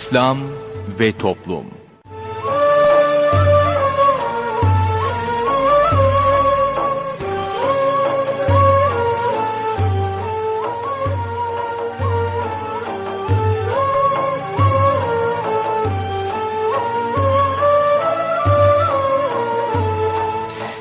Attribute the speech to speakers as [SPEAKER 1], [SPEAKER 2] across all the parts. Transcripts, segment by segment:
[SPEAKER 1] İslam ve Toplum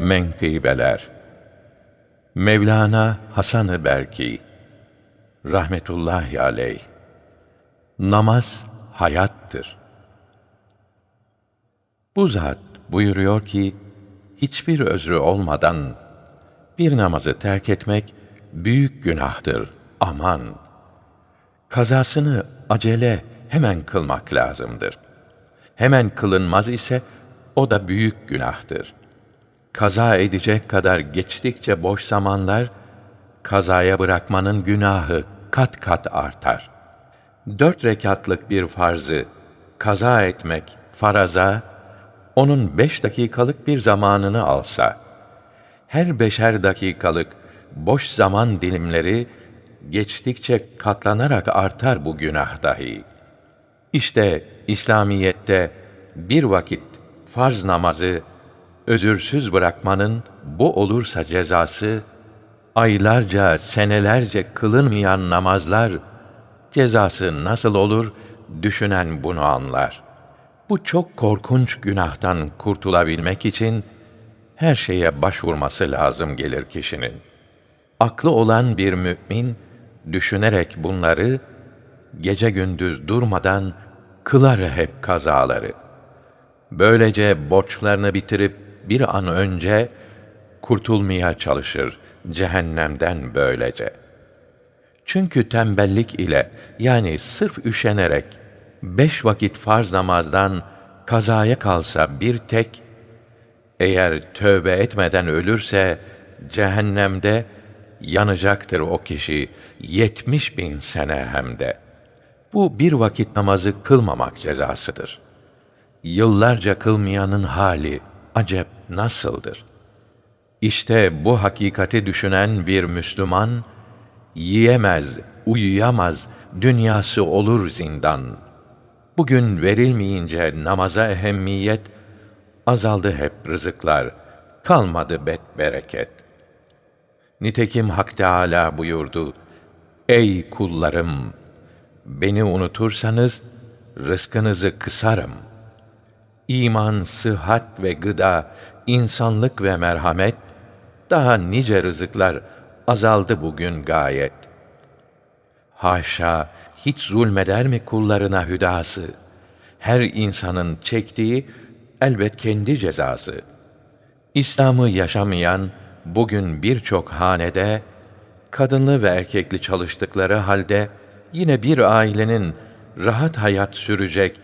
[SPEAKER 2] menkıbeler Mevlana Hasan-ı Berki Rahmetullahi aleyh Namaz hayattır. Bu zat buyuruyor ki, hiçbir özrü olmadan bir namazı terk etmek büyük günahtır. Aman! Kazasını acele hemen kılmak lazımdır. Hemen kılınmaz ise o da büyük günahtır. Kaza edecek kadar geçtikçe boş zamanlar, kazaya bırakmanın günahı kat kat artar. Dört rekatlık bir farzı kaza etmek faraza, onun beş dakikalık bir zamanını alsa, her beşer dakikalık boş zaman dilimleri geçtikçe katlanarak artar bu günah dahi. İşte İslamiyette bir vakit farz namazı özürsüz bırakmanın bu olursa cezası aylarca, senelerce kılınmayan namazlar cezası nasıl olur düşünen bunu anlar. Bu çok korkunç günahtan kurtulabilmek için her şeye başvurması lazım gelir kişinin. Aklı olan bir mümin düşünerek bunları gece gündüz durmadan kılar hep kazaları. Böylece borçlarını bitirip bir an önce kurtulmaya çalışır cehennemden böylece. Çünkü tembellik ile yani sırf üşenerek beş vakit farz namazdan kazaya kalsa bir tek, eğer tövbe etmeden ölürse cehennemde yanacaktır o kişi yetmiş bin sene hem de. Bu bir vakit namazı kılmamak cezasıdır. Yıllarca kılmayanın hali acep nasıldır? İşte bu hakikati düşünen bir Müslüman, yiyemez, uyuyamaz, dünyası olur zindan. Bugün verilmeyince namaza ehemmiyet, azaldı hep rızıklar, kalmadı bet bereket. Nitekim Hak Teâlâ buyurdu, Ey kullarım! Beni unutursanız, rızkınızı kısarım. İman, sıhhat ve gıda, insanlık ve merhamet, daha nice rızıklar azaldı bugün gayet. Haşa, hiç zulmeder mi kullarına hüdası? Her insanın çektiği elbet kendi cezası. İslam'ı yaşamayan bugün birçok hanede kadınlı ve erkekli çalıştıkları halde yine bir ailenin rahat hayat sürecek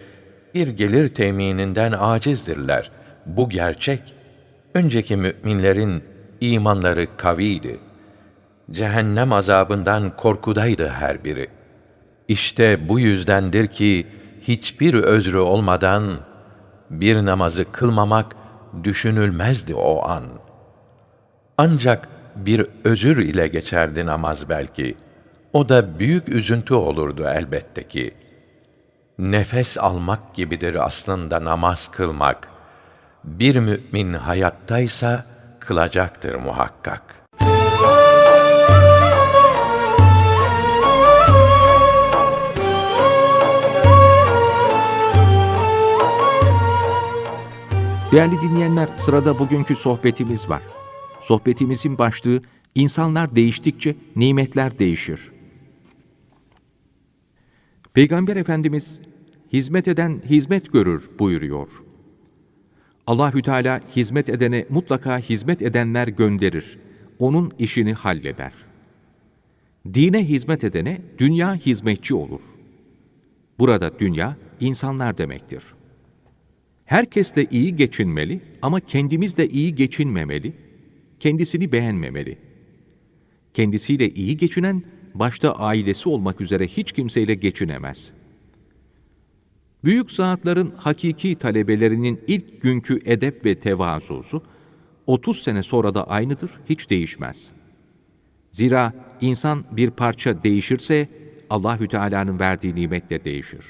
[SPEAKER 2] bir gelir temininden acizdirler. Bu gerçek. Önceki müminlerin imanları kaviydi. Cehennem azabından korkudaydı her biri. İşte bu yüzdendir ki hiçbir özrü olmadan bir namazı kılmamak düşünülmezdi o an. Ancak bir özür ile geçerdi namaz belki. O da büyük üzüntü olurdu elbette ki. Nefes almak gibidir aslında namaz kılmak. Bir mümin hayattaysa kılacaktır muhakkak.
[SPEAKER 3] Değerli dinleyenler, sırada bugünkü sohbetimiz var. Sohbetimizin başlığı İnsanlar değiştikçe nimetler değişir. Peygamber Efendimiz hizmet eden hizmet görür buyuruyor. Allahü Teala hizmet edene mutlaka hizmet edenler gönderir. Onun işini halleder. Dine hizmet edene dünya hizmetçi olur. Burada dünya, insanlar demektir. Herkes de iyi geçinmeli ama kendimiz de iyi geçinmemeli, kendisini beğenmemeli. Kendisiyle iyi geçinen, başta ailesi olmak üzere hiç kimseyle geçinemez. Büyük zatların hakiki talebelerinin ilk günkü edep ve tevazusu, 30 sene sonra da aynıdır, hiç değişmez. Zira insan bir parça değişirse, Allahü Teala'nın verdiği nimetle değişir.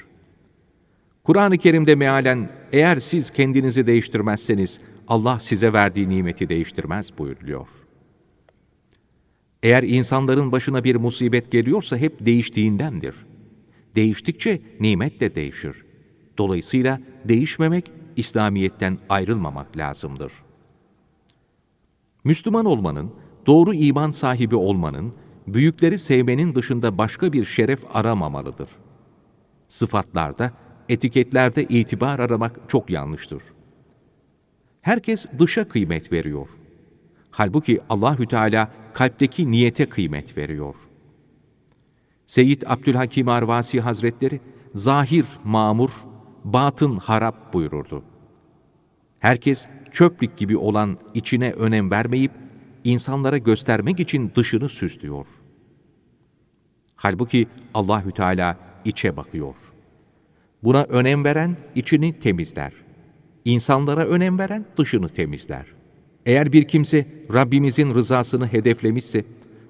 [SPEAKER 3] Kur'an-ı Kerim'de mealen eğer siz kendinizi değiştirmezseniz Allah size verdiği nimeti değiştirmez buyuruluyor. Eğer insanların başına bir musibet geliyorsa hep değiştiğindendir. Değiştikçe nimet de değişir. Dolayısıyla değişmemek, İslamiyet'ten ayrılmamak lazımdır. Müslüman olmanın, doğru iman sahibi olmanın, büyükleri sevmenin dışında başka bir şeref aramamalıdır. Sıfatlarda, etiketlerde itibar aramak çok yanlıştır. Herkes dışa kıymet veriyor. Halbuki Allahü Teala kalpteki niyete kıymet veriyor. Seyyid Abdülhakim Arvasi Hazretleri zahir mamur, batın harap buyururdu. Herkes çöplük gibi olan içine önem vermeyip insanlara göstermek için dışını süslüyor. Halbuki Allahü Teala içe bakıyor. Buna önem veren içini temizler. İnsanlara önem veren dışını temizler. Eğer bir kimse Rabbimizin rızasını hedeflemişse,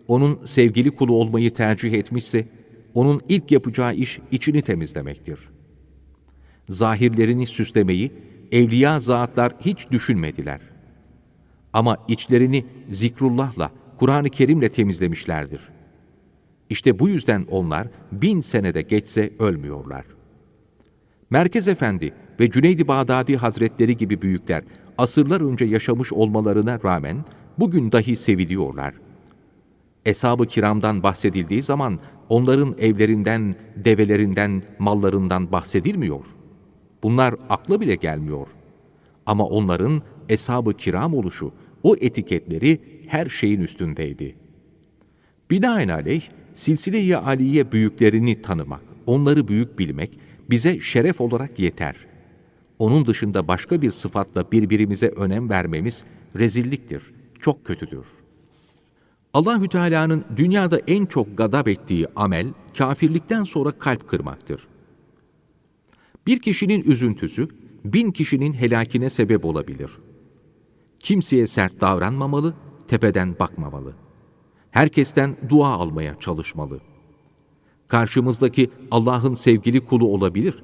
[SPEAKER 3] onun sevgili kulu olmayı tercih etmişse, onun ilk yapacağı iş içini temizlemektir. Zahirlerini süslemeyi evliya zatlar hiç düşünmediler. Ama içlerini zikrullahla, Kur'an-ı Kerim'le temizlemişlerdir. İşte bu yüzden onlar bin senede geçse ölmüyorlar. Merkez Efendi ve Cüneydi Bağdadi Hazretleri gibi büyükler asırlar önce yaşamış olmalarına rağmen bugün dahi seviliyorlar. Eshab-ı kiramdan bahsedildiği zaman onların evlerinden, develerinden, mallarından bahsedilmiyor. Bunlar akla bile gelmiyor. Ama onların eshab-ı kiram oluşu, o etiketleri her şeyin üstündeydi. Binaenaleyh, silsile-i aliye büyüklerini tanımak, onları büyük bilmek bize şeref olarak yeter. Onun dışında başka bir sıfatla birbirimize önem vermemiz rezilliktir, çok kötüdür. Allahü Teala'nın dünyada en çok gadap ettiği amel kafirlikten sonra kalp kırmaktır. Bir kişinin üzüntüsü bin kişinin helakine sebep olabilir. Kimseye sert davranmamalı, tepeden bakmamalı. Herkesten dua almaya çalışmalı. Karşımızdaki Allah'ın sevgili kulu olabilir.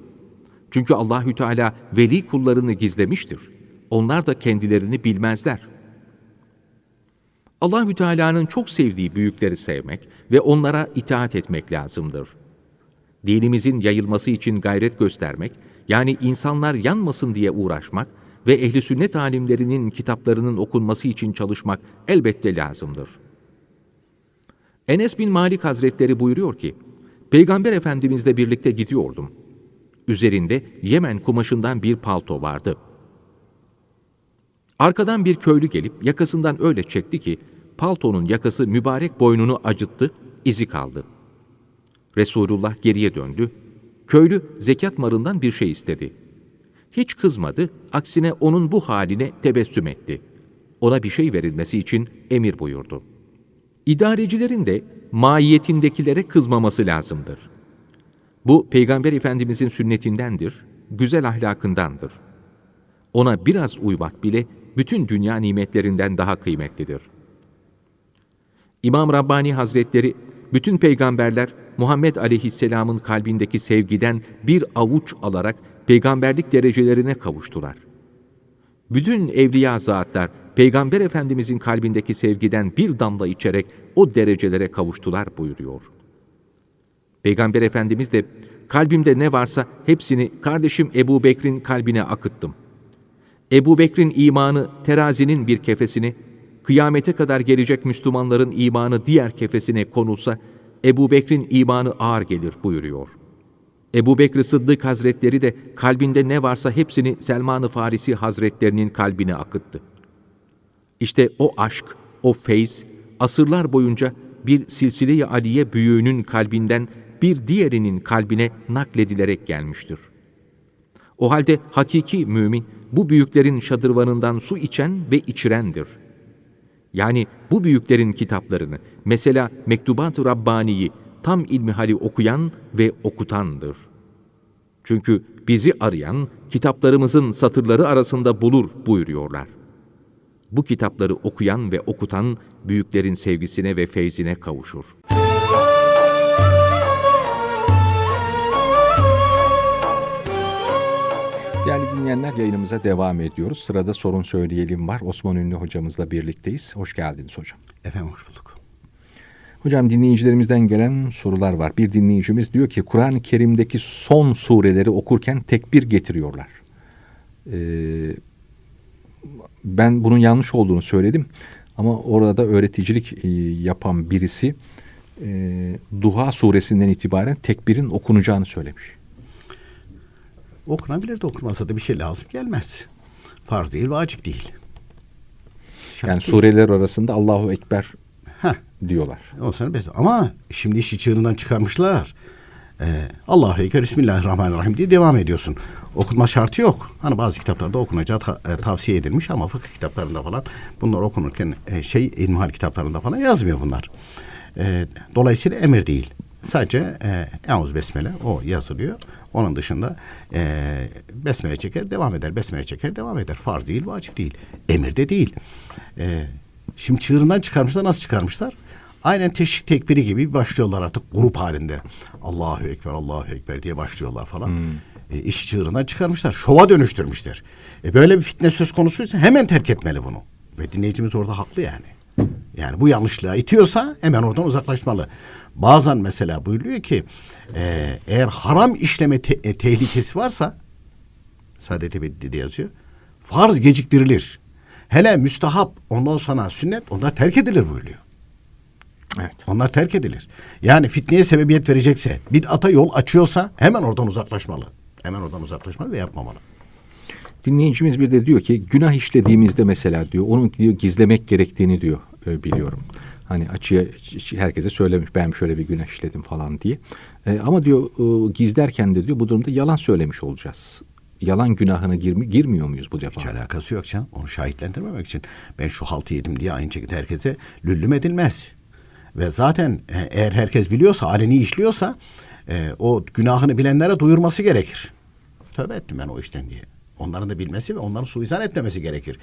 [SPEAKER 3] Çünkü Allahü Teala veli kullarını gizlemiştir. Onlar da kendilerini bilmezler. Allahü Teala'nın çok sevdiği büyükleri sevmek ve onlara itaat etmek lazımdır. Dinimizin yayılması için gayret göstermek, yani insanlar yanmasın diye uğraşmak ve ehli sünnet alimlerinin kitaplarının okunması için çalışmak elbette lazımdır. Enes bin Malik Hazretleri buyuruyor ki, Peygamber Efendimizle birlikte gidiyordum. Üzerinde Yemen kumaşından bir palto vardı. Arkadan bir köylü gelip yakasından öyle çekti ki, paltonun yakası mübarek boynunu acıttı, izi kaldı. Resulullah geriye döndü. Köylü zekat marından bir şey istedi. Hiç kızmadı, aksine onun bu haline tebessüm etti. Ona bir şey verilmesi için emir buyurdu. İdarecilerin de maiyetindekilere kızmaması lazımdır. Bu Peygamber Efendimizin sünnetindendir, güzel ahlakındandır. Ona biraz uymak bile bütün dünya nimetlerinden daha kıymetlidir. İmam Rabbani Hazretleri, bütün peygamberler Muhammed Aleyhisselam'ın kalbindeki sevgiden bir avuç alarak peygamberlik derecelerine kavuştular. Bütün evliya zatlar Peygamber Efendimizin kalbindeki sevgiden bir damla içerek o derecelere kavuştular buyuruyor. Peygamber Efendimiz de kalbimde ne varsa hepsini kardeşim Ebu Bekir'in kalbine akıttım. Ebu Bekir'in imanı terazinin bir kefesini, kıyamete kadar gelecek Müslümanların imanı diğer kefesine konulsa, Ebu Bekir'in imanı ağır gelir buyuruyor. Ebu Bekir Sıddık Hazretleri de kalbinde ne varsa hepsini Selman-ı Farisi Hazretlerinin kalbine akıttı. İşte o aşk, o feyz, asırlar boyunca bir silsile-i aliye büyüğünün kalbinden bir diğerinin kalbine nakledilerek gelmiştir. O halde hakiki mümin bu büyüklerin şadırvanından su içen ve içirendir. Yani bu büyüklerin kitaplarını, mesela Mektubat-ı Rabbani'yi tam ilmihali okuyan ve okutandır. Çünkü bizi arayan kitaplarımızın satırları arasında bulur buyuruyorlar. Bu kitapları okuyan ve okutan büyüklerin sevgisine ve feyzine kavuşur. Dinleyenler yayınımıza devam ediyoruz. Sırada sorun söyleyelim var. Osman Ünlü hocamızla birlikteyiz. Hoş geldiniz hocam.
[SPEAKER 4] Efendim hoş bulduk.
[SPEAKER 3] Hocam dinleyicilerimizden gelen sorular var. Bir dinleyicimiz diyor ki Kur'an-ı Kerim'deki son sureleri okurken tekbir getiriyorlar. Ee, ben bunun yanlış olduğunu söyledim. Ama orada öğreticilik e, yapan birisi e, Duha suresinden itibaren tekbirin okunacağını söylemiş.
[SPEAKER 4] Okunabilir de okunmasa da bir şey lazım gelmez. Farz değil, vacip değil. Şart
[SPEAKER 3] Yani
[SPEAKER 4] değil.
[SPEAKER 3] sureler arasında Allahu Ekber
[SPEAKER 4] Heh,
[SPEAKER 3] diyorlar.
[SPEAKER 4] o sana bes- Ama şimdi işi çığırından çıkarmışlar. Ee, Allahu Ekber, Bismillahirrahmanirrahim diye devam ediyorsun. Okunma şartı yok. Hani bazı kitaplarda okunacağı ta- e, tavsiye edilmiş ama fıkıh kitaplarında falan bunlar okunurken e, şey ilmihal kitaplarında falan yazmıyor bunlar. E, dolayısıyla emir değil. Sadece e, Eûz Besmele o yazılıyor. Onun dışında e, Besmele çeker devam eder. Besmele çeker devam eder. Farz değil, vacip değil. Emir de değil. E, şimdi çığırından çıkarmışlar. Nasıl çıkarmışlar? Aynen teşvik tekbiri gibi başlıyorlar artık grup halinde. Allahu Ekber, Allahu Ekber diye başlıyorlar falan. E, iş çığırından çıkarmışlar. Şova dönüştürmüşler. E, böyle bir fitne söz konusuysa hemen terk etmeli bunu. Ve dinleyicimiz orada haklı yani. Yani bu yanlışlığa itiyorsa hemen oradan uzaklaşmalı. Bazen mesela buyuruyor ki e, eğer haram işleme te- e, tehlikesi varsa Saadet Ebedi'de yazıyor. Farz geciktirilir. Hele müstahap ondan sonra sünnet onlar terk edilir buyuruyor.
[SPEAKER 3] Evet.
[SPEAKER 4] Onlar terk edilir. Yani fitneye sebebiyet verecekse, bid'ata yol açıyorsa hemen oradan uzaklaşmalı. Hemen oradan uzaklaşmalı ve yapmamalı.
[SPEAKER 3] Dinleyicimiz bir de diyor ki günah işlediğimizde mesela diyor onun diyor gizlemek gerektiğini diyor e, biliyorum. Hani açıya herkese söylemiş ben şöyle bir günah işledim falan diye. E, ama diyor e, gizlerken de diyor bu durumda yalan söylemiş olacağız. Yalan günahına girmi, girmiyor muyuz bu defa?
[SPEAKER 4] Hiç alakası yok canım. Onu şahitlendirmemek için. Ben şu haltı yedim diye aynı şekilde herkese lüllüm edilmez. Ve zaten e, eğer herkes biliyorsa, aleni işliyorsa e, o günahını bilenlere duyurması gerekir. Tövbe ettim ben o işten diye. Onların da bilmesi ve onların suizan etmemesi gerekir.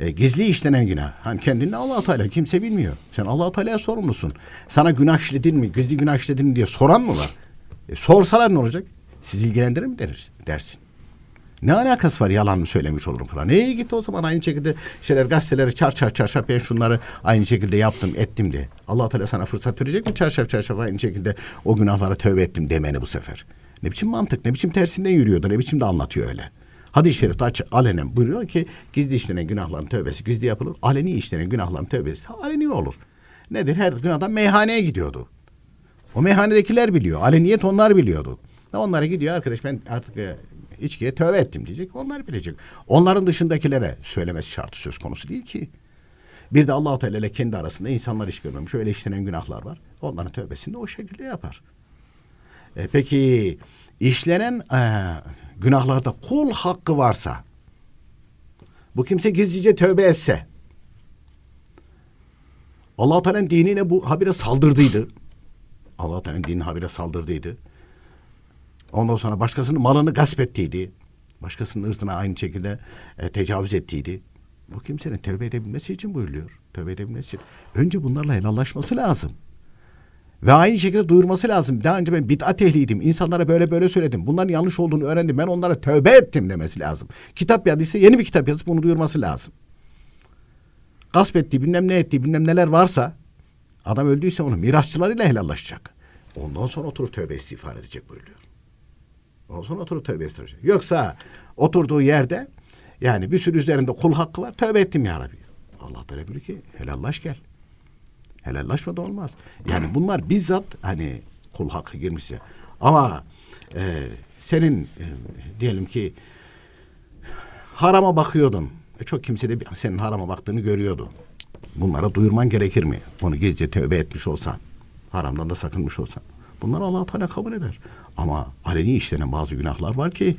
[SPEAKER 4] E, gizli işlenen günah. Hani kendini allah Teala kimse bilmiyor. Sen allah Teala'ya sorumlusun. Sana günah işledin mi, gizli günah işledin mi diye soran mı var? E, sorsalar ne olacak? Sizi ilgilendirir mi deriz, dersin. Ne alakası var yalan mı söylemiş olurum falan. İyi git o zaman aynı şekilde şeyler gazeteleri çar çar çar çar ben şunları aynı şekilde yaptım ettim de. allah Teala sana fırsat verecek mi çarşaf çarşaf aynı şekilde o günahlara tövbe ettim demeni bu sefer. Ne biçim mantık ne biçim tersinden yürüyordu ne biçim de anlatıyor öyle. Hadis-i şerifte açık alenen buyuruyor ki gizli işlenen günahların tövbesi gizli yapılır. Aleni işlenen günahların tövbesi aleni olur. Nedir? Her gün adam meyhaneye gidiyordu. O meyhanedekiler biliyor. Aleniyet onlar biliyordu. Onlara gidiyor arkadaş ben artık e, içkiye tövbe ettim diyecek. Onlar bilecek. Onların dışındakilere söylemesi şartı söz konusu değil ki. Bir de Allah-u Teala ile kendi arasında insanlar iş görmemiş. Öyle işlenen günahlar var. Onların tövbesini de o şekilde yapar. E, peki işlenen e, günahlarda kul hakkı varsa bu kimse gizlice tövbe etse Allah-u Teala'nın dinine bu habire saldırdıydı. Allah-u Teala'nın dinine habire saldırdıydı. Ondan sonra başkasının malını gasp ettiydi. Başkasının ırzına aynı şekilde e, tecavüz ettiydi. Bu kimsenin tövbe edebilmesi için buyuruluyor. Tövbe edebilmesi için. Önce bunlarla helallaşması lazım. Ve aynı şekilde duyurması lazım. Daha önce ben bid'at ehliydim. İnsanlara böyle böyle söyledim. Bunların yanlış olduğunu öğrendim. Ben onlara tövbe ettim demesi lazım. Kitap yazdıysa yeni bir kitap yazıp bunu duyurması lazım. Gasp ettiği bilmem ne ettiği bilmem neler varsa adam öldüyse onu mirasçılarıyla helallaşacak. Ondan sonra oturup tövbe istiğfar edecek buyuruyor. Ondan sonra oturup tövbe istiğfar Yoksa oturduğu yerde yani bir sürü üzerinde kul hakkı var. Tövbe ettim ya Rabbi. Allah buyuruyor ki helallaş gel. Helallaşmadan olmaz. Yani bunlar bizzat hani kul hakkı girmişse. Ama e, senin e, diyelim ki harama bakıyordun. E, çok kimse de senin harama baktığını görüyordu. Bunlara duyurman gerekir mi? Onu gizlice tövbe etmiş olsan. Haramdan da sakınmış olsan. Bunları allah Teala kabul eder. Ama aleni işlenen bazı günahlar var ki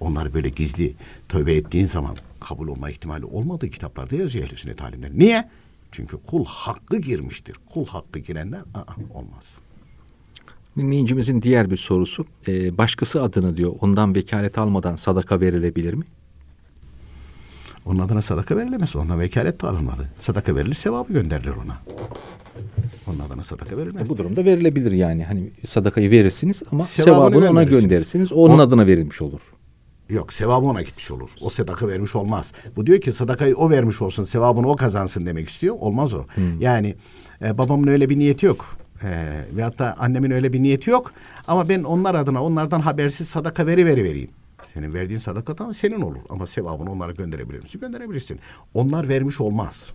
[SPEAKER 4] onları böyle gizli tövbe ettiğin zaman kabul olma ihtimali olmadığı kitaplarda yazıyor ehl sünnet alimleri. Niye? Çünkü kul hakkı girmiştir. Kul hakkı girenler aa, olmaz.
[SPEAKER 3] Dinleyicimizin diğer bir sorusu. e, başkası adına diyor ondan vekalet almadan sadaka verilebilir mi?
[SPEAKER 4] Onun adına sadaka verilemez. Ondan vekalet de alınmadı. Sadaka verilir, sevabı gönderilir ona. Onun adına sadaka verilmez.
[SPEAKER 3] E, bu durumda verilebilir yani. Hani sadakayı verirsiniz ama
[SPEAKER 4] Sevabını
[SPEAKER 3] sevabını ona
[SPEAKER 4] gönderirsiniz.
[SPEAKER 3] gönderirsiniz. Onun
[SPEAKER 4] O-
[SPEAKER 3] adına verilmiş olur.
[SPEAKER 4] Yok sevabı ona gitmiş olur. O sadaka vermiş olmaz. Bu diyor ki sadakayı o vermiş olsun, sevabını o kazansın demek istiyor. Olmaz o. Yani e, babamın öyle bir niyeti yok. E, veyahut da annemin öyle bir niyeti yok. Ama ben onlar adına onlardan habersiz sadaka veri veri vereyim. Senin verdiğin sadakadan senin olur. Ama sevabını onlara gönderebilir misin? Gönderebilirsin. Onlar vermiş olmaz.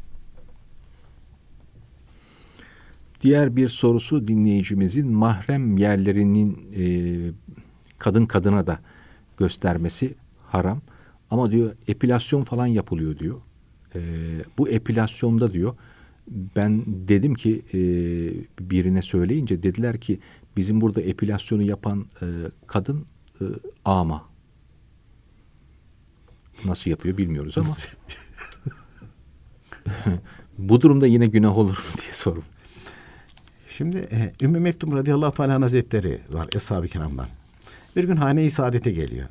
[SPEAKER 3] Diğer bir sorusu dinleyicimizin mahrem yerlerinin e, kadın kadına da göstermesi haram. Ama diyor epilasyon falan yapılıyor diyor. E, bu epilasyonda diyor ben dedim ki e, birine söyleyince dediler ki bizim burada epilasyonu yapan e, kadın e, ama. Nasıl yapıyor bilmiyoruz ama. bu durumda yine günah olur mu diye sordum.
[SPEAKER 4] Şimdi e, Ümmü Mektum radıyallahu teala hazretleri var Eshab-ı Kiram'dan. Bir gün hane-i saadete geliyor.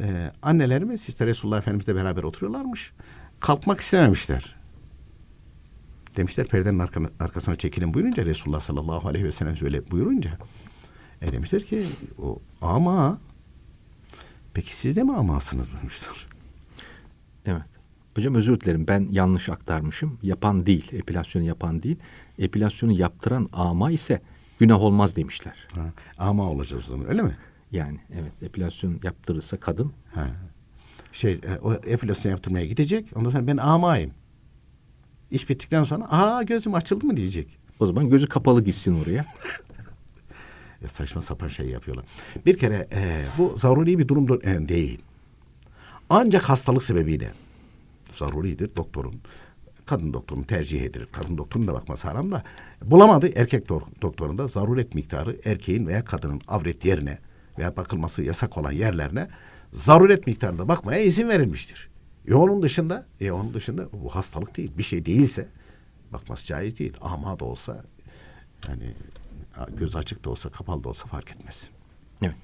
[SPEAKER 4] E, annelerimiz işte Resulullah Efendimizle beraber oturuyorlarmış. Kalkmak istememişler. Demişler perdenin arka- arkasına çekilin buyurunca Resulullah sallallahu aleyhi ve sellem öyle buyurunca e demişler ki o ama peki siz de mi amasınız buyurmuşlar.
[SPEAKER 3] Evet. Hocam özür dilerim ben yanlış aktarmışım. Yapan değil, epilasyonu yapan değil. Epilasyonu yaptıran ama ise günah olmaz demişler.
[SPEAKER 4] Ha, ama olacağız o zaman öyle mi?
[SPEAKER 3] Yani evet epilasyon yaptırırsa kadın
[SPEAKER 4] Ha. Şey e, o epilasyon yaptırmaya gidecek. Ondan sonra ben amayım. İş bittikten sonra aa gözüm açıldı mı diyecek.
[SPEAKER 3] o zaman gözü kapalı gitsin oraya.
[SPEAKER 4] Ya saçma sapan şey yapıyorlar. Bir kere e, bu zaruri bir durum e, değil. Ancak hastalık sebebiyle zaruridir doktorun. Kadın doktorun tercih edilir. Kadın doktorun da bakması haram da bulamadı erkek do- doktorun da zaruret miktarı erkeğin veya kadının avret yerine veya bakılması yasak olan yerlerine zaruret miktarında bakmaya izin verilmiştir. E onun dışında, e onun dışında bu hastalık değil. Bir şey değilse bakması caiz değil. Ama da olsa yani göz açık da olsa kapalı da olsa fark etmez.
[SPEAKER 3] Evet.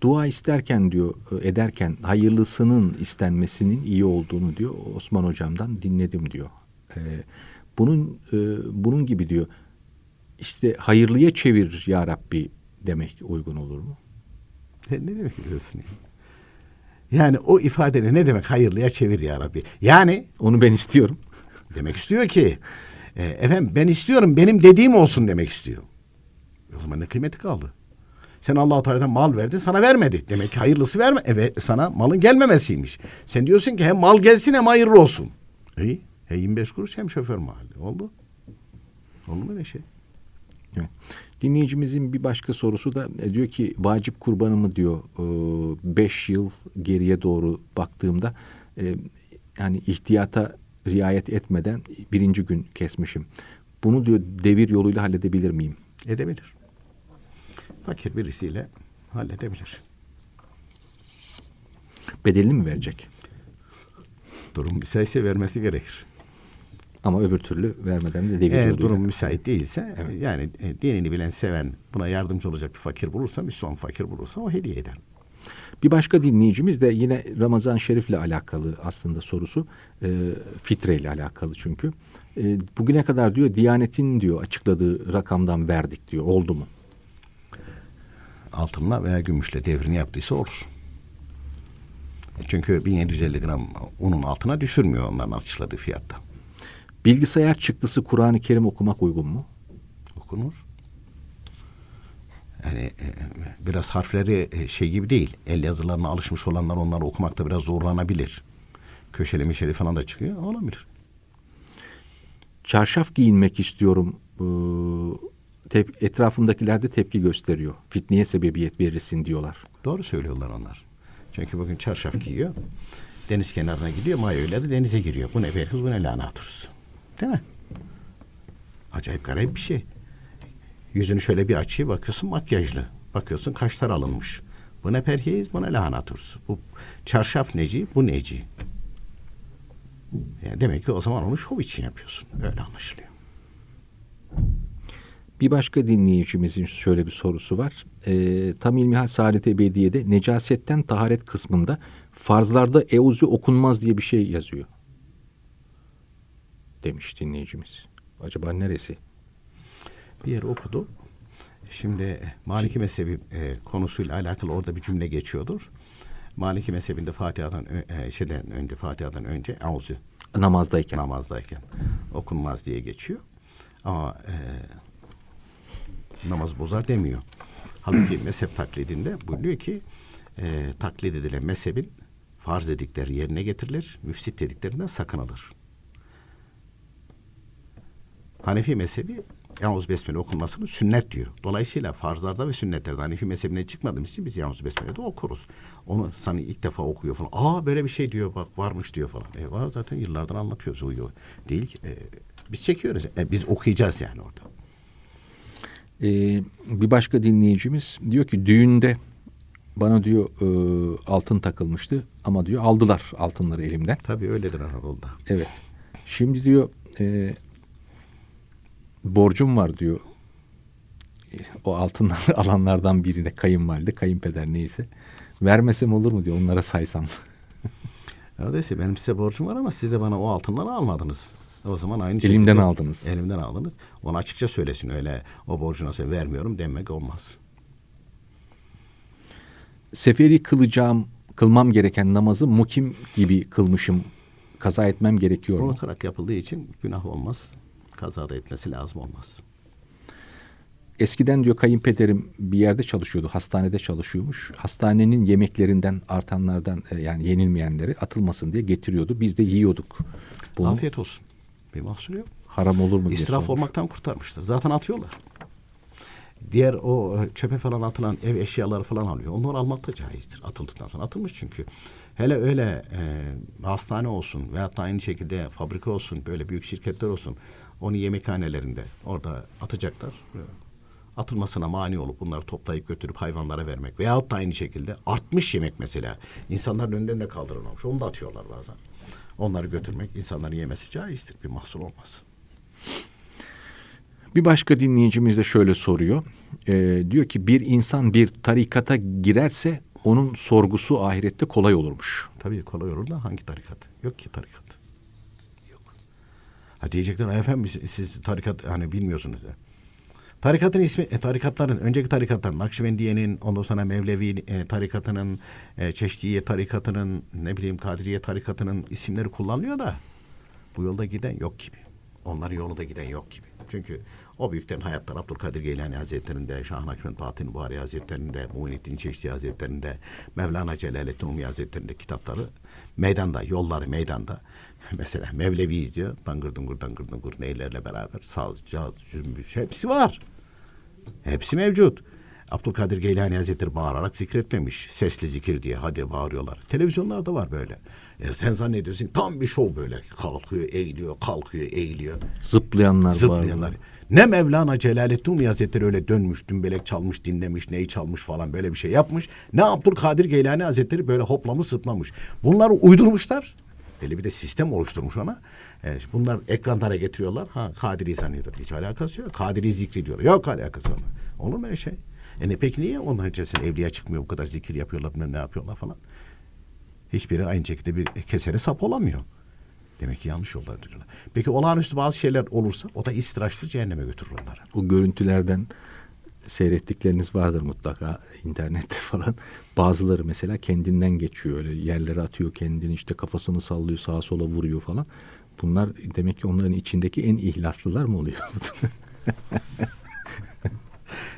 [SPEAKER 3] Dua isterken diyor, ederken hayırlısının istenmesinin iyi olduğunu diyor Osman hocamdan dinledim diyor. Ee, bunun e, bunun gibi diyor. işte hayırlıya çevir ya Rabbi demek uygun olur mu?
[SPEAKER 4] Ne demek diyorsun? Yani o ifadene ne demek hayırlıya çevir ya Rabbi. Yani
[SPEAKER 3] Onu ben istiyorum.
[SPEAKER 4] demek istiyor ki e, efendim ben istiyorum benim dediğim olsun demek istiyor. O zaman ne kıymeti kaldı? Sen Allah-u Teala'dan mal verdin sana vermedi. Demek ki hayırlısı verme. Evet sana malın gelmemesiymiş. Sen diyorsun ki hem mal gelsin hem hayırlı olsun. İyi. Hem 25 kuruş hem şoför mahalli. Oldu. Oldu mu öyle şey?
[SPEAKER 3] Evet. Dinleyicimizin bir başka sorusu da e, diyor ki vacip kurbanımı diyor 5 yıl geriye doğru baktığımda e, yani ihtiyata riayet etmeden birinci gün kesmişim. Bunu diyor devir yoluyla halledebilir miyim?
[SPEAKER 4] Edebilir. Fakir birisiyle halledebilir.
[SPEAKER 3] Bedelini mi verecek?
[SPEAKER 4] Durum müsaitse vermesi gerekir.
[SPEAKER 3] Ama öbür türlü vermeden de devir
[SPEAKER 4] Eğer durum müsait değilse
[SPEAKER 3] Evet.
[SPEAKER 4] yani e, dinini bilen, seven, buna yardımcı olacak bir fakir bulursa, Müslüman fakir bulursa o hediye eder.
[SPEAKER 3] Bir başka dinleyicimiz de yine Ramazan Şerif'le alakalı aslında sorusu. E, fitre ile alakalı çünkü. E, bugüne kadar diyor Diyanet'in diyor açıkladığı rakamdan verdik diyor. Oldu mu?
[SPEAKER 4] Altınla veya gümüşle devrini yaptıysa olur. Çünkü 1750 gram unun altına düşürmüyor onların açıkladığı fiyatta.
[SPEAKER 3] Bilgisayar çıktısı Kur'an-ı Kerim okumak uygun mu?
[SPEAKER 4] Okunur. Yani e, biraz harfleri e, şey gibi değil. El yazılarına alışmış olanlar onları okumakta biraz zorlanabilir. Köşeli meşeli falan da çıkıyor. Olabilir.
[SPEAKER 3] Çarşaf giyinmek istiyorum. Ee, tep- etrafımdakiler de tepki gösteriyor. Fitneye sebebiyet verirsin diyorlar.
[SPEAKER 4] Doğru söylüyorlar onlar. Çünkü bugün çarşaf giyiyor. Deniz kenarına gidiyor. Mayoyla da denize giriyor. Bu ne be bu ne olsun. Değil mi? Acayip garip bir şey. Yüzünü şöyle bir açıyor bakıyorsun makyajlı. Bakıyorsun kaşlar alınmış. Bu ne perhiz, bu ne lahana turşusu. Bu çarşaf neci, bu neci. Yani demek ki o zaman onu şov için yapıyorsun. Öyle anlaşılıyor.
[SPEAKER 3] Bir başka dinleyicimizin şöyle bir sorusu var. Ee, Tam İlmihal Saadet Ebediye'de necasetten taharet kısmında farzlarda euzu okunmaz diye bir şey yazıyor. Demiş dinleyicimiz. Acaba neresi?
[SPEAKER 4] bir yer okudu. Şimdi Maliki mezhebi e, konusuyla alakalı orada bir cümle geçiyordur. Maliki mezhebinde Fatiha'dan e, şeyden önce Fatiha'dan önce Euzu
[SPEAKER 3] Namazdayken.
[SPEAKER 4] namazdayken okunmaz diye geçiyor. Ama e, namaz bozar demiyor. Halbuki mezhep taklidinde buyuruyor ki e, taklit edilen mezhebin farz dedikleri yerine getirilir, müfsit dediklerinden sakınılır. Hanefi mezhebi Yavuz Besmele okunmasını sünnet diyor. Dolayısıyla farzlarda ve sünnetlerde Hanefi mezhebine çıkmadığımız için biz Yavuz Besmele'de okuruz. Onu sana ilk defa okuyor falan. Aa böyle bir şey diyor bak varmış diyor falan. E var zaten yıllardır anlatıyoruz uyuyor. Değil ki. E, biz çekiyoruz. E, biz okuyacağız yani orada.
[SPEAKER 3] Ee, bir başka dinleyicimiz diyor ki düğünde bana diyor e, altın takılmıştı ama diyor aldılar altınları elimden.
[SPEAKER 4] Tabii öyledir Anadolu'da.
[SPEAKER 3] Evet. Şimdi diyor e, borcum var diyor. O altınları alanlardan birine kayınvalide, kayınpeder neyse. Vermesem olur mu diyor onlara saysam.
[SPEAKER 4] Öyleyse benim size borcum var ama siz de bana o altınları almadınız. O zaman aynı
[SPEAKER 3] Elimden
[SPEAKER 4] şekilde-
[SPEAKER 3] aldınız.
[SPEAKER 4] Elimden aldınız. Onu açıkça söylesin öyle o borcuna sen vermiyorum demek olmaz.
[SPEAKER 3] Seferi kılacağım, kılmam gereken namazı mukim gibi kılmışım. Kaza etmem gerekiyor mu?
[SPEAKER 4] Unutarak yapıldığı için günah olmaz. Kazada etmesi lazım olmaz.
[SPEAKER 3] Eskiden diyor kayınpederim bir yerde çalışıyordu. Hastanede çalışıyormuş. Hastanenin yemeklerinden artanlardan e, yani yenilmeyenleri atılmasın diye getiriyordu. Biz de yiyorduk. Bunu
[SPEAKER 4] Afiyet olsun. Bir mahsur yok.
[SPEAKER 3] haram olur mu diye
[SPEAKER 4] İsraf
[SPEAKER 3] sormuş.
[SPEAKER 4] olmaktan kurtarmıştır. Zaten atıyorlar. Diğer o e, çöpe falan atılan ev eşyaları falan alıyor. Onları almak da caizdir. Atıldıktan sonra atılmış çünkü. Hele öyle e, hastane olsun veyahut da aynı şekilde fabrika olsun böyle büyük şirketler olsun. Onu yemekhanelerinde orada atacaklar. E, Atılmasına mani olup bunları toplayıp götürüp hayvanlara vermek. Veyahut da aynı şekilde artmış yemek mesela. İnsanların önünden de kaldırılmamış. Onu da atıyorlar bazen. Onları götürmek insanların yemesi caizdir. Bir mahsur olmaz.
[SPEAKER 3] Bir başka dinleyicimiz de şöyle soruyor. Ee, diyor ki bir insan bir tarikata girerse onun sorgusu ahirette kolay olurmuş.
[SPEAKER 4] Tabii kolay olur da hangi tarikat? Yok ki tarikat. Yok. Ha diyecekler "Ay efendim siz, siz tarikat hani bilmiyorsunuz ya. Tarikatın ismi, e, tarikatların, önceki tarikatların, Nakşibendiye'nin, ondan sonra Mevlevi e, tarikatının, e, Çeşdiye tarikatının, ne bileyim Kadiriye tarikatının isimleri kullanılıyor da bu yolda giden yok gibi. Onların yolunda giden yok gibi. Çünkü o büyüklerin hayatları Abdülkadir Geylani Hazretleri'nde, Şah Nakşibend Fatih Buhari Hazretleri'nde, Muhyiddin Çeşdi Hazretleri'nde, Mevlana Celaleddin Rumi Hazretleri'nde kitapları meydanda, yolları meydanda. Mesela Mevlevi diyor, dangır dungur dangır dungur neylerle beraber saz, caz, cümbüş hepsi var. Hepsi mevcut. Abdülkadir Geylani Hazretleri bağırarak zikretmemiş. Sesli zikir diye hadi bağırıyorlar. Televizyonlarda var böyle. Ya sen zannediyorsun tam bir şov böyle. Kalkıyor, eğiliyor, kalkıyor, eğiliyor.
[SPEAKER 3] Zıplayanlar,
[SPEAKER 4] Zıplayanlar.
[SPEAKER 3] var.
[SPEAKER 4] Ne Mevlana Celaleddin Rumi Hazretleri öyle dönmüş, dümbelek çalmış, dinlemiş, neyi çalmış falan böyle bir şey yapmış. Ne Abdülkadir Geylani Hazretleri böyle hoplamış, zıplamış. Bunları uydurmuşlar. Böyle bir de sistem oluşturmuş ona. E, bunlar ekranlara getiriyorlar. Ha Kadiri zannediyor. Hiç alakası yok. Kadiri zikrediyor. Yok alakası yok. Olur mu öyle şey? E ne peki niye onların içerisinde evliya çıkmıyor bu kadar zikir yapıyorlar bilmem ne yapıyorlar falan. Hiçbiri aynı şekilde bir kesere sap olamıyor. Demek ki yanlış yolda duruyorlar. Peki olağanüstü bazı şeyler olursa o da istiraçtır cehenneme götürür onları.
[SPEAKER 3] O görüntülerden seyrettikleriniz vardır mutlaka internette falan. Bazıları mesela kendinden geçiyor öyle yerlere atıyor kendini işte kafasını sallıyor sağa sola vuruyor falan. Bunlar demek ki onların içindeki en ihlaslılar mı oluyor?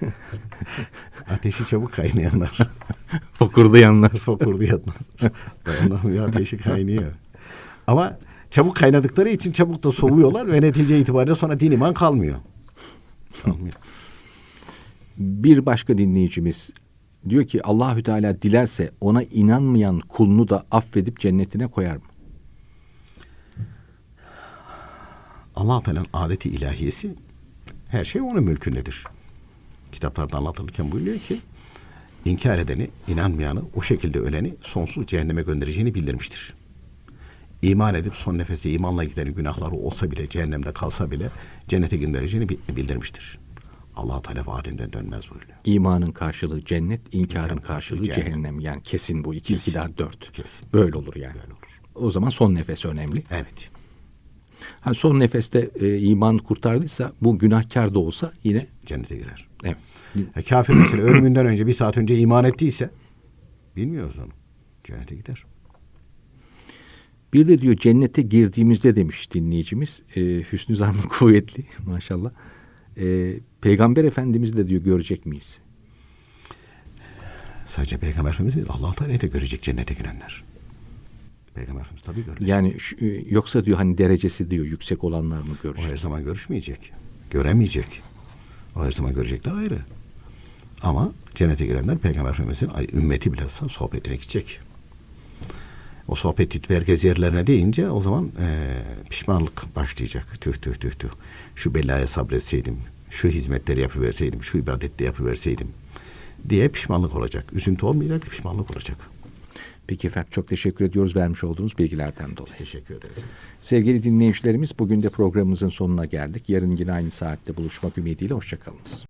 [SPEAKER 4] Ateşi çabuk kaynayanlar.
[SPEAKER 3] Fokurdayanlar.
[SPEAKER 4] Fokurdayanlar. Dayanamıyor ateşi kaynıyor. Ama çabuk kaynadıkları için çabuk da soğuyorlar ve netice itibariyle sonra din iman kalmıyor. Kalmıyor.
[SPEAKER 3] Bir başka dinleyicimiz diyor ki Allahü Teala dilerse ona inanmayan kulunu da affedip cennetine koyar mı?
[SPEAKER 4] allah Teala'nın adeti ilahiyesi her şey onun mülkündedir. Kitaplarda anlatılırken buyuruyor ki inkar edeni, inanmayanı, o şekilde öleni sonsuz cehenneme göndereceğini bildirmiştir. İman edip son nefeste imanla giden günahları olsa bile, cehennemde kalsa bile cennete göndereceğini bi- bildirmiştir. allah Teala vaadinden dönmez buyuruyor.
[SPEAKER 3] İmanın karşılığı cennet, inkarın
[SPEAKER 4] İnkarın
[SPEAKER 3] karşılığı
[SPEAKER 4] karşılığı
[SPEAKER 3] cehennem.
[SPEAKER 4] cehennem.
[SPEAKER 3] Yani kesin bu. iki
[SPEAKER 4] Kesin.
[SPEAKER 3] iki daha dört.
[SPEAKER 4] Kesin.
[SPEAKER 3] Böyle olur yani.
[SPEAKER 4] Böyle olur.
[SPEAKER 3] O zaman son nefes önemli.
[SPEAKER 4] Evet.
[SPEAKER 3] Ha, son nefeste e, iman kurtardıysa bu günahkar da olsa yine
[SPEAKER 4] Cennete girer.
[SPEAKER 3] evet.
[SPEAKER 4] E, kafir mesela ölümünden önce bir saat önce iman ettiyse bilmiyoruz onu. Cennete gider.
[SPEAKER 3] Bir de diyor cennete girdiğimizde demiş dinleyicimiz. E, hüsnü zannı kuvvetli maşallah. E, Peygamber Efendimiz de diyor görecek miyiz?
[SPEAKER 4] Sadece Peygamber Efendimiz değil, Allah Teala'yı da görecek cennete girenler. Peygamber Efendimiz tabii görecek.
[SPEAKER 3] Yani e, yoksa diyor hani derecesi diyor yüksek olanlar mı
[SPEAKER 4] o
[SPEAKER 3] görecek?
[SPEAKER 4] her zaman görüşmeyecek. Göremeyecek. O her zaman görecekler ayrı. Ama cennete girenler Peygamber Efendimiz'in ümmeti bilhassa sohbetine gidecek. O sohbet edip herkes yerlerine deyince o zaman eee, pişmanlık başlayacak. Tüh tüh tüh tüh. Şu belaya sabretseydim, şu hizmetleri yapıverseydim, şu ibadetleri yapıverseydim diye pişmanlık olacak. Üzüntü olmayacak, pişmanlık olacak.
[SPEAKER 3] Peki efendim çok teşekkür ediyoruz vermiş olduğunuz bilgilerden dolayı.
[SPEAKER 4] Teşekkür ederiz.
[SPEAKER 3] Sevgili dinleyicilerimiz bugün de programımızın sonuna geldik. Yarın yine aynı saatte buluşmak ümidiyle hoşçakalınız.